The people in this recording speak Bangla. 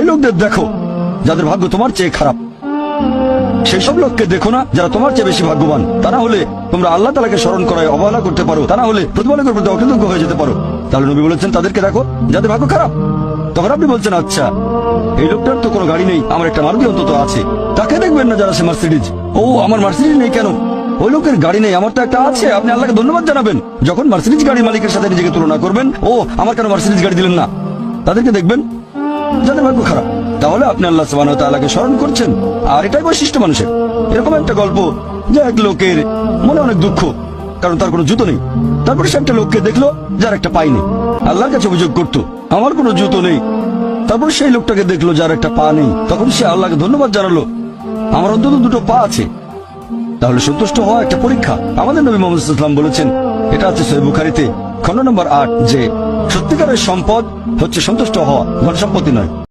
সেই লোকদের দেখো, যাদের ভাগ্য তোমার চেয়ে খারাপ। সেই সব লোককে দেখো না, যারা তোমার চেয়ে বেশি ভাগ্যবান। তা না হলে তোমরা আল্লাহ তালাকে স্মরণ করায়, অবহেলা করতে পারো। তা না হলে প্রতিপালকের প্রতি অকৃতজ্ঞ হয়ে যেতে পারো। তাহলে নবী বলেছেন, তাদেরকে দেখো, যাদের ভাগ্য খারাপ। তখন আপনি বলছেন আচ্ছা এই লোকটার তো কোনো গাড়ি নেই, আমার একটা মারুতি অন্তত আছে। তাকে দেখবেন না যারা সে মার্সিডিজ? ও, আমার মার্সিডিজ নেই কেন? ওই লোকের গাড়ি নেই আমার তো একটা আছে, আপনি আল্লাহকে ধন্যবাদ জানাবেন। যখন মার্সিডিজ গাড়ির মালিকের সাথে নিজেকে তুলনা করবেন, ও, আমার কেন মার্সিডিজ গাড়ি দিলেন না? তাদেরকে দেখবেন যাদের ভাগ্য খারাপ, তাহলে আপনি আল্লাহ সুবহানাহু ওয়া তাআলাকে স্মরণ করছেন। আর এটাই বৈশিষ্ট্য মানুষের। এরকম একটা গল্প যে এক লোকের মনে অনেক দুঃখ, কারণ তার কোনো জুতো নেই। তারপরে সে একটা লোককে দেখল যার একটা পাই নেই। আল্লাহর কাছে অভিযোগ করত, আমার কোনো জুতো নেই। তারপর সেই লোকটাকে দেখল যার একটা পা নেই। তখন সে আল্লাহকে ধন্যবাদ জানালো, আমার অন্তত দুটো পা আছে। তাহলে সন্তুষ্ট হওয়া একটা পরীক্ষা। আমাদের নবী মোহাম্মদ ইসলাম বলেছেন, এটা আছে সহি বুখারিতে, খন্ড নম্বর আট, যে সত্যিকারের সম্পদ হচ্ছে সন্তুষ্ট হওয়া ধন সম্পত্তি নয়।